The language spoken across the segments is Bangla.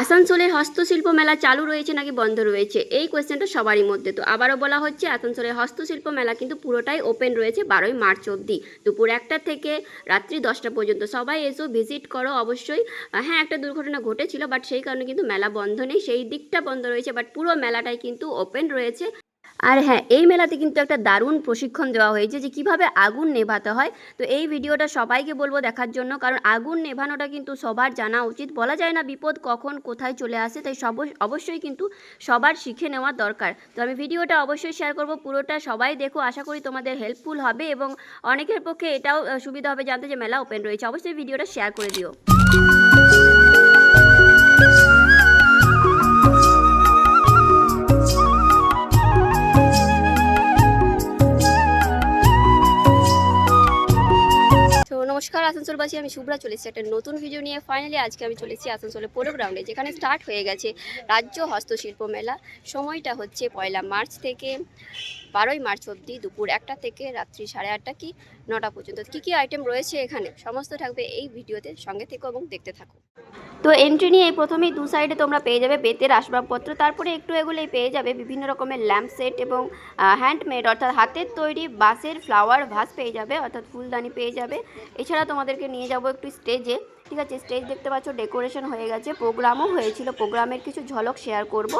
আসানসোলের হস্তশিল্প মেলা চালু রয়েছে নাকি বন্ধ রয়েছে? এই কোয়েশ্চেনটা সবারই মধ্যে। তো আবারও বলা হচ্ছে, আসানসোলের হস্তশিল্প মেলা কিন্তু পুরোটাই ওপেন রয়েছে বারোই মার্চ অবধি। দুপুর একটা থেকে রাত্রি দশটা পর্যন্ত। সবাই এসো ভিজিট করো। অবশ্যই হ্যাঁ একটা দুর্ঘটনা ঘটেছিল বাট সেই কারণে কিন্তু মেলা বন্ধ নেই। সেই দিকটা বন্ধ রয়েছে বাট পুরো মেলাটাই কিন্তু ওপেন রয়েছে। আর হ্যাঁ এই মেলাতে কিন্তু একটা দারুণ প্রশিক্ষণ দেওয়া হয়েছে যে কীভাবে আগুন নেভাতে হয়। তো এই ভিডিওটা সবাইকে বলব দেখার জন্য, কারণ আগুন নেভানোটা কিন্তু সবার জানা উচিত। বলা যায় না বিপদ কখন কোথায় চলে আসে, তাই সব, অবশ্যই কিন্তু সবার শিখে নেওয়া দরকার। তো আমি ভিডিওটা অবশ্যই শেয়ার করব, পুরোটা সবাই দেখো, আশা করি তোমাদের হেল্পফুল হবে এবং অনেকের পক্ষে এটাও সুবিধা হবে জানতে যে মেলা ওপেন রয়েছে। অবশ্যই ভিডিওটা শেয়ার করে দিও। নমস্কার আসানসোলবাসী আমি শুভ্রা চলেছি একটা নতুন ভিডিও নিয়ে। ফাইনালি আজকে আমি চলেছি আসানসোলের পোলো গ্রাউন্ডে যেখানে স্টার্ট হয়ে গেছে রাজ্য হস্তশিল্প মেলা। সময়টা হচ্ছে পয়লা মার্চ থেকে বারোই মার্চ অবধি দুপুর একটা থেকে রাত্রি সাড়ে আটটা কি নটা পর্যন্ত। কী কী আইটেম রয়েছে এখানে? সমস্ত থাকবে এই ভিডিওতে সঙ্গে থেকো এবং দেখতে থাকো। তো এন্ট্রি নিয়ে এই প্রথমেই দু সাইডে তোমরা পেয়ে যাবে বেতের আসবাবপত্র। তারপরে একটু এগুলোই পেয়ে যাবে বিভিন্ন রকমের ল্যাম্প সেট এবং হ্যান্ডমেড অর্থাৎ হাতের তৈরি বাঁশের ফ্লাওয়ার ভাস পেয়ে যাবে, অর্থাৎ ফুলদানি পেয়ে যাবে। এছাড়া তোমাদেরকে নিয়ে যাব একটু স্টেজে ঠিক আছে স্টেজ দেখতে পাচ্ছ ডেকোরেশন হয়ে গেছে প্রোগ্রামও হয়েছিল প্রোগ্রামের কিছু ঝলক শেয়ার করব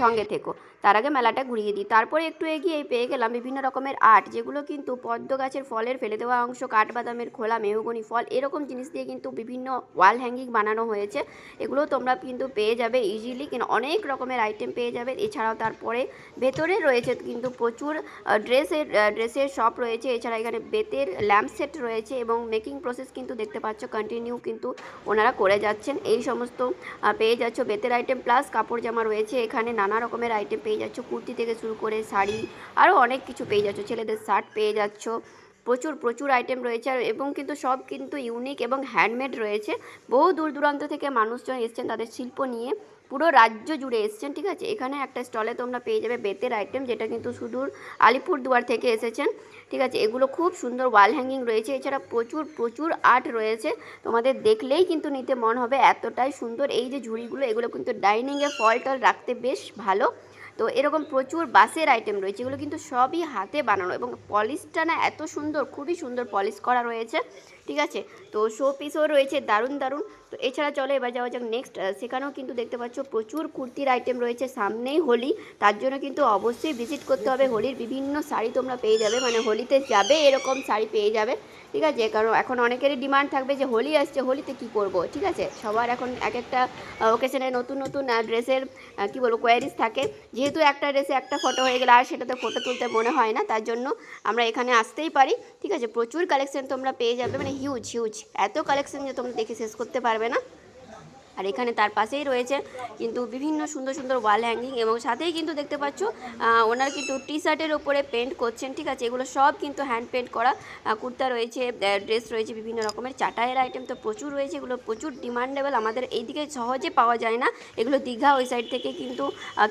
সঙ্গে থেকো। তার আগে মেলাটা ঘুরিয়ে দিই। তারপরে একটু এগিয়ে পেয়ে গেলাম বিভিন্ন রকমের আর্ট যেগুলো কিন্তু পদ্ম গাছের ফলের ফেলে দেওয়া অংশ, কাঠবাদামের খোলা মেহগনি ফল, এরকম জিনিস দিয়ে কিন্তু বিভিন্ন ওয়াল হ্যাঙ্গিং বানানো হয়েছে। এগুলো তোমরা কিন্তু পেয়ে যাবে ইজিলি কিন্তু অনেক রকমের আইটেম পেয়ে যাবে। এছাড়াও তারপরে ভেতরে রয়েছে কিন্তু প্রচুর ড্রেসের ড্রেসের শপ রয়েছে। এছাড়া এখানে বেতের ল্যাম্প সেট রয়েছে এবং মেকিং প্রসেস কিন্তু দেখতে পাচ্ছ কন্টিনিউ কিন্তু ওনারা করে যাচ্ছেন। এই সমস্ত পেয়ে যাচ্ছ বেতের আইটেম প্লাস কাপড় জামা রয়েছে। এখানে নানা রকমের আইটেম পেয়ে যাচ্ছ। কুর্তি থেকে শুরু করে শাড়ি আরও অনেক কিছু পেয়ে যাচ্ছ। ছেলেদের শার্ট পেয়ে যাচ্ছ। প্রচুর প্রচুর আইটেম রয়েছে। আর এবং কিন্তু সব কিন্তু ইউনিক এবং হ্যান্ডমেড রয়েছে। বহু দূর দূরান্ত থেকে মানুষজন এসছেন তাদের শিল্প নিয়ে। পুরো রাজ্য জুড়ে এসছেন, ঠিক আছে? এখানে একটা স্টলে তোমরা পেয়ে যাবে বেতের আইটেম যেটা কিন্তু সুদূর আলিপুরদুয়ার থেকে এসেছেন, ঠিক আছে? এগুলো খুব সুন্দর ওয়াল হ্যাঙ্গিং রয়েছে, এছাড়া প্রচুর প্রচুর আর্ট রয়েছে। তোমাদের দেখলেই কিন্তু নিতে মন হবে, এতটাই সুন্দর। এই যে ঝুড়িগুলো, এগুলো কিন্তু ডাইনিংয়ে ফল টল রাখতে বেশ ভালো। তো এরকম প্রচুর বাসের আইটেম রয়েছে, এগুলো কিন্তু সবই হাতে বানানো এবং পলিশটা না এত সুন্দর, খুবই সুন্দর পলিশ করা রয়েছে, ঠিক আছে? তো শো পিসও রয়েছে, দারুণ দারুণ। তো এছাড়া চলো এবার যাওয়া যাক নেক্সট সেখানেও কিন্তু দেখতে পাচ্ছ প্রচুর কুর্তির আইটেম রয়েছে, সামনেই হোলি, তার জন্য কিন্তু অবশ্যই ভিজিট করতে হবে, হোলির বিভিন্ন শাড়ি তোমরা পেয়ে যাবে মানে হোলিতে যাবে এরকম শাড়ি পেয়ে যাবে। ঠিক আছে? কারণ এখন অনেকেরই ডিমান্ড থাকবে যে হোলি আসছে, হোলিতে কি করব? ঠিক আছে? সবার এখন এক একটা ওকেশনে নতুন নতুন ড্রেসের কি বলব কোয়ারিজ থাকে। যেহেতু একটা ড্রেসে একটা ফটো হয়ে গেলে আর সেটাতে ফটো তুলতে মনে হয় না, তার জন্য আমরা এখানে আসতেই পারি। ঠিক আছে? প্রচুর কালেকশন তোমরা পেয়ে যাবে মানে হিউজ হিউজ এত কালেকশন যে তোমরা দেখে শেষ করতে পারবে না। আর এখানে তার পাশেই রয়েছে কিন্তু বিভিন্ন সুন্দর সুন্দর ওয়াল হ্যাঙ্গিং এবং সাথেই কিন্তু দেখতে পাচ্ছ ওনার কিন্তু টি শার্টের ওপরে পেন্ট করছেন, ঠিক আছে? এগুলো সব কিন্তু হ্যান্ড পেন্ট করা কুর্তা রয়েছে ড্রেস রয়েছে, বিভিন্ন রকমের চাটায়ের আইটেম তো প্রচুর রয়েছে, এগুলো প্রচুর ডিমান্ডেবল আমাদের এইদিকে সহজে পাওয়া যায় না। এগুলো দীঘা ওই সাইড থেকে কিন্তু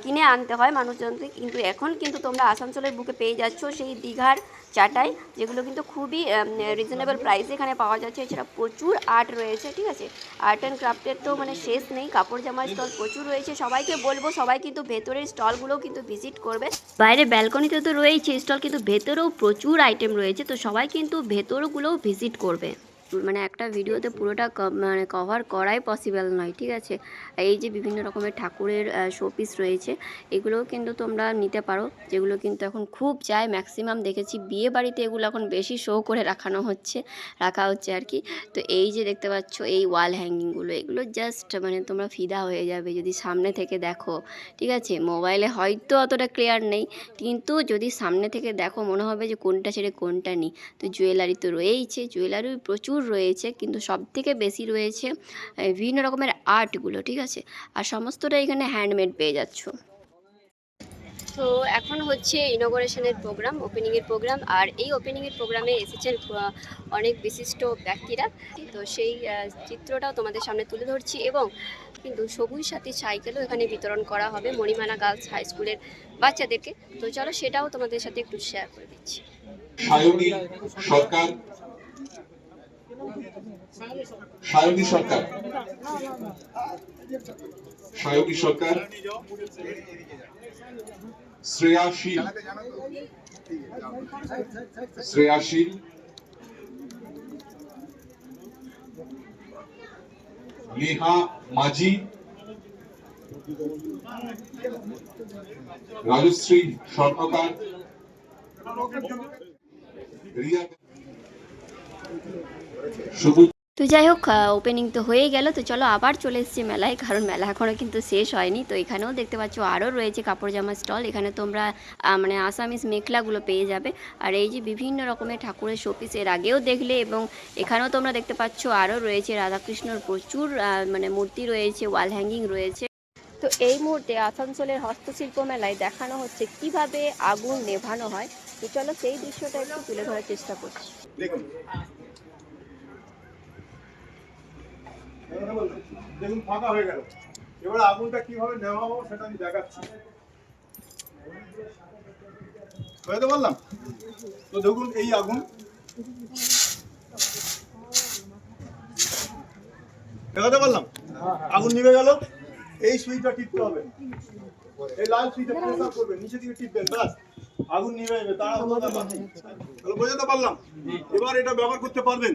কিনে আনতে হয় মানুষজনকে, কিন্তু এখন কিন্তু তোমরা আসানসোলের বুকে পেয়ে যাচ্ছ সেই দীঘার চাটাই, যেগুলো কিন্তু খুবই রিজনেবল প্রাইসে এখানে পাওয়া যাচ্ছে। এছাড়া প্রচুর আর্ট রয়েছে, ঠিক আছে? আর্ট অ্যান্ড ক্রাফটের তো মানে শেষ নেই, কাপড় জামার স্টল প্রচুর রয়েছে। সবাইকে বলব, সবাই কিন্তু ভেতরের স্টলগুলোও কিন্তু ভিজিট করবে। বাইরে ব্যালকনিতে তো রয়েছে স্টল কিন্তু ভেতরেও প্রচুর আইটেম রয়েছে, তো সবাই কিন্তু ভেতরগুলোও ভিজিট করবে। মানে একটা ভিডিওতে পুরোটা মানে কভার করাই পসিবল নয়, ঠিক আছে? এই যে বিভিন্ন রকমের ঠাকুরের শোপিস রয়েছে, এগুলোও কিন্তু তোমরা নিতে পারো, যেগুলো কিন্তু এখন খুব চাই। ম্যাক্সিমাম দেখেছি বিয়ে বাড়িতে এগুলো এখন বেশি শো করে রাখানো হচ্ছে, রাখা হচ্ছে আর কি। তো এই যে দেখতে পাচ্ছ, এই ওয়াল হ্যাঙ্গিংগুলো এগুলো জাস্ট মানে তোমরা ফিদা হয়ে যাবে যদি সামনে থেকে দেখো, ঠিক আছে? মোবাইলে হয়তো অতটা ক্লিয়ার নেই, কিন্তু যদি সামনে থেকে দেখো, মনে হবে যে কোনটা ছেড়ে কোনটা নিই। তো জুয়েলারি তো রয়েইছে জুয়েলারি প্রচুর রয়েছে, কিন্তু সব থেকে বেশি রয়েছে বিভিন্ন রকমের আর্টগুলো, ঠিক আছে? আর সমস্তটা এখানে হ্যান্ডমেড পেয়ে যাচ্ছ। তো এখন হচ্ছে ইনগরেশনের প্রোগ্রাম ওপেনিংয়ের প্রোগ্রাম আর এই ওপেনিংয়ের প্রোগ্রামে এসেছেন অনেক বিশিষ্ট ব্যক্তিরা। তো সেই চিত্রটাও তোমাদের সামনে তুলে ধরছি এবং কিন্তু সবুজ সাথী সাইকেলও এখানে বিতরণ করা হবে মণিমানা গার্লস হাই স্কুলের বাচ্চাদেরকে। তো চলো সেটাও তোমাদের সাথে একটু শেয়ার করে দিচ্ছি। সরকার সায়নী সরকার? সায়নী সরকার? শ্রেয়াশীল? শ্রেয়াশীল? নেহা মাঝি? রাজশ্রী স্বর্ণকার? রিয়া সবুজ তো যাই হোক ওপেনিং তো হয়ে গেল তো চলো আবার চলে এসেছি মেলায় কারণ মেলা এখনও কিন্তু শেষ হয়নি। তো এখানেও দেখতে পাচ্ছ আরও রয়েছে কাপড় জামা স্টল এখানে তোমরা মানে আসামিস মেখলাগুলো পেয়ে যাবে। আর এই যে বিভিন্ন রকমের ঠাকুরের শোপিস এর আগেও দেখলে এবং এখানেও তোমরা দেখতে পাচ্ছ আরও রয়েছে রাধাকৃষ্ণর প্রচুর মানে মূর্তি রয়েছে ওয়াল হ্যাঙ্গিং রয়েছে। তো এই মুহূর্তে আসানসোলের হস্তশিল্প মেলায় দেখানো হচ্ছে কীভাবে আগুন নেভানো হয়। তো চলো সেই দৃশ্যটা একটু তুলে ধরার চেষ্টা করছি। দেখুন দেখুন ফাঁকা হয়ে গেল। এবার আগুনটা কীভাবে নেওয়াবো সেটা আমি দেখাচ্ছি। বুঝতে পারলাম? তো দেখুন এই আগুন দেখাতে পারলাম? আগুন নিভে গেল। এই সুইচটা টিপতে হবে। এই লাল সুইচে প্রেসার করবেন নিচে দিকে টিপবেন ব্যাস। আগুন নিভে যাবে তারা তাহলে বোঝাতে পারলাম। এবার এটা ব্যবহার করতে পারবেন?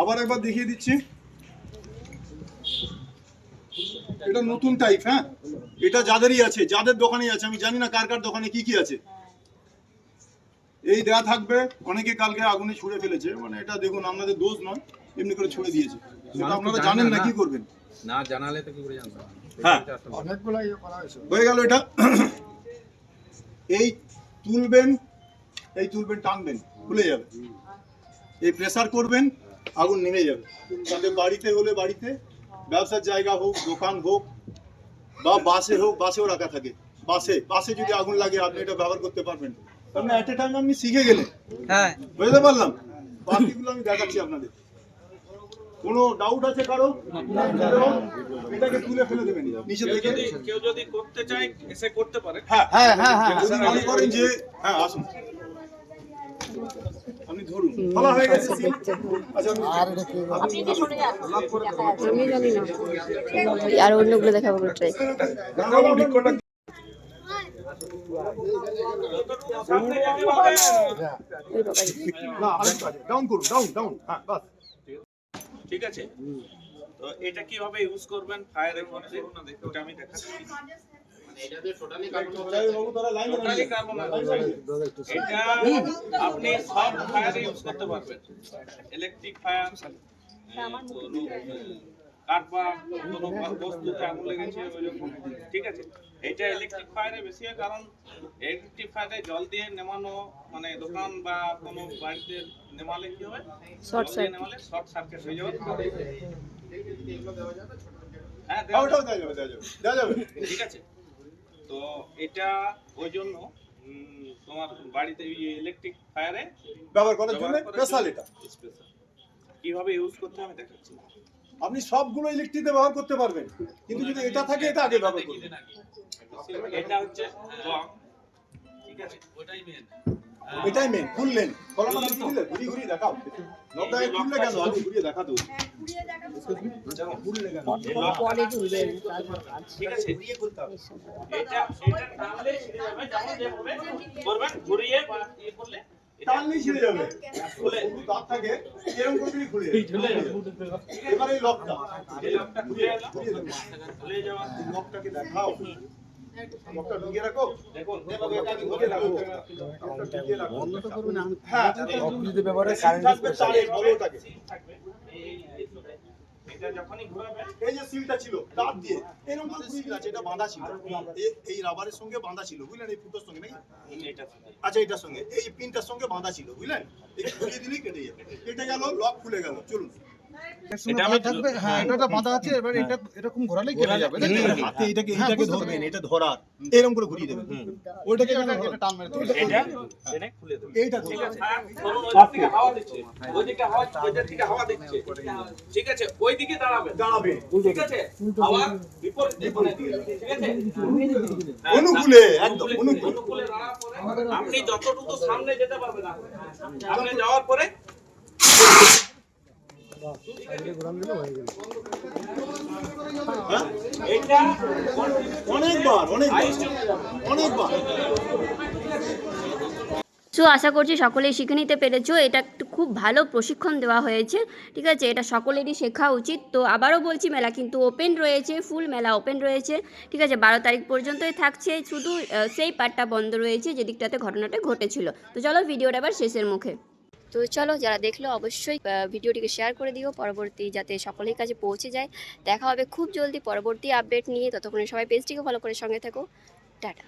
আবার একবার দেখিয়ে দিচ্ছি। এটা নতুন টাইপ হ্যাঁ? এটা যাদেরই আছে যাদের দোকানে আছে আমি জানি না কার কার দোকানে কি কি আছে। এই দেয়া থাকবে অনেকে কালকে আগুনে ছুড়ে ফেলেছে মানে এটা দেখুন আপনাদের দোষ নয় এমনি করে ছুড়ে দিয়েছে। এটা আপনারা জানেন না কি করবেন। না জানালে তো কি করে হ্যাঁ। হয়ে গেল এটা। এই তুলবেন এই তুলবেন টানবেন খুলে যাবে। এই প্রেসার করবেন আগুন নেমে যাবে। তাতে বাড়িতে হলে বাড়িতে ব্যবসার জায়গা হোক দোকান হোক বা বাসে হোক বাসেও রাখা থাকে। বাসে বাসে যদি আগুন লাগে আপনি এটা ব্যবহার করতে পারবেন। কারণ অ্যাট এ টাইম আপনি শিখে গেলেন। হ্যাঁ। বুঝতে পারলাম? বাকিগুলো আমি দেখাচ্ছি আপনাদের। কোনো ডাউট আছে কারও? এটাকে তুলে ফেলে দেবেন। নিচে কেউ থেকে যদি কেউ যদি করতে চায় এসে করতে পারে। হ্যাঁ। হ্যাঁ হ্যাঁ হ্যাঁ যদি মনে করেন যে হ্যাঁ আসুন। ধরুন। খোলা হয়ে গেছে সিল। আচ্ছা আপনি আর অন্যগুলো দেখাবো ট্রাই ঠিক করে সামনে যেতে পারবেন। না আরেকটু আছে। ডাউন করুন ডাউন ডাউন হ্যাঁ বাস। ঠিক আছে? তো এটা কীভাবে ইউজ করবেন? ফায়ারের মধ্যে ওটা আমি দেখাচ্ছি। আপনি সব ফায়ারে ইউজ করতে পারবেন ইলেকট্রিক ফায়ার কাঠ বা কোনো বস্তুতে আগুন লেগেছে ওইরকম ঠিক আছে এটা ইলেকট্রিক ফায়ারে বেশি হয় কারণ ইলেকট্রিক ফায়ারে জল দিয়ে নেমানো মানে দোকান বা কোনো বাড়িতে নেমালে কি নেমালে শর্ট সার্কিট হয়ে যাবে হ্যাঁ হ্যাঁ, দেওয়া ওটাও দেওয়া যাবে দেওয়া যাবে দেওয়া যাবে ঠিক আছে? তো এটা ওই জন্য তোমার বাড়িতে ইলেকট্রিক ফায়ারে ব্যবহার করার জন্য স্পেশাল এটা। কীভাবে ইউজ করতে আমি দেখাচ্ছি আপনি সবগুলো ইলেকট্রিক ব্যবহার করতে পারবেন। কিন্তু যদি এটা থাকে এটা আগে ব্যবহার করবেন এটা হচ্ছে ঠিক আছে? ওটাই মেন এটাই মেন খুললেন কলাটা কি দিলে ঘুরি ঘুরি দেখাও। লকডাউনে খুললে কেন? আগে ঘুরিয়ে দেখা তো। ঠিক আছে এটা এটা টানলে ছিঁড়ে যাবে। যেমন যেভাবে করবেন ঘুরিয়ে ইয়ে করলে টানলেই ছিঁড়ে যাবে। খুলে। দাঁত থাকে এরকম করে দিলেই খুলে। যাবে এবার লকটা। এই লকটা খুলে গেল। খুলে যাওয়া। লকটাকে দেখাও। এই যে সিলটা ছিল তার দিয়ে এরকম সিল আছে এটা বাঁধা এই- রাবারের সঙ্গে বাঁধা ছিল, বুঝলেন? এই ফুটোর সঙ্গে, নাকি? আচ্ছা এটার সঙ্গে এই পিনটার সঙ্গে বাঁধা ছিল, বুঝলেন? এই ঘুরিয়ে দিলেই কেটে যাবে। কেটে গেল লক খুলে গেল, চলুন। এটা আমি থাকবে হ্যাঁ এটা বাঁধা আছে এবার এটা এরকম ঘোরালেই কেটে যাবে? হাতে এটাকে হ্যাঁ, এটাকে ধরবেন এটা ধরার। এরকম করে ঘুরিয়ে দেবেন। ওইটাকে এটা কেন এটা ধরবেন? টান মেরে দেবে। এটা? এটা? খুলে দেবেন এইটা ঠিক আছে। হ্যাঁ, ওই দিক হাওয়া দিচ্ছে। ওই দিকে হাওয়া ওই দিক হাওয়া দিচ্ছে। ঠিক আছে ওই দিকে দাঁড়াবে। দাঁড়াবে। ঠিক আছে? হাওয়ার বিপরীত দিকে ঠিক আছে? হ্যাঁ, অনুকূলে একদম অনুকূলে অনুকূলে। অনুকূলে পরে আপনি যতটুকু সামনে যেতে পারবেন আপনি। সামনে যাওয়ার পরে হ্যাঁ? সো আশা করছি সকলেই শিখে নিতে পেরেছ। এটা একটু খুব ভালো প্রশিক্ষণ দেওয়া হয়েছে, ঠিক আছে? এটা সকলেরই শেখা উচিত। তো আবারও বলছি, মেলা কিন্তু ওপেন রয়েছে ফুল মেলা ওপেন রয়েছে, ঠিক আছে? বারো তারিখ পর্যন্তই থাকছে, শুধু সেই পার্টটা বন্ধ রয়েছে যে দিকটাতে ঘটনাটা ঘটেছিল। তো চলো, ভিডিওটা আবার শেষের মুখে। তো চলো যারা দেখল অবশ্যই ভিডিওটিকে শেয়ার করে দিও। পরবর্তী যাতে সকলের কাছে পৌঁছে যায়। দেখা হবে খুব জলদি পরবর্তী আপডেট নিয়ে। ততক্ষণে সবাই পেজটিকে ফলো করে সঙ্গে থাকো। টাটা।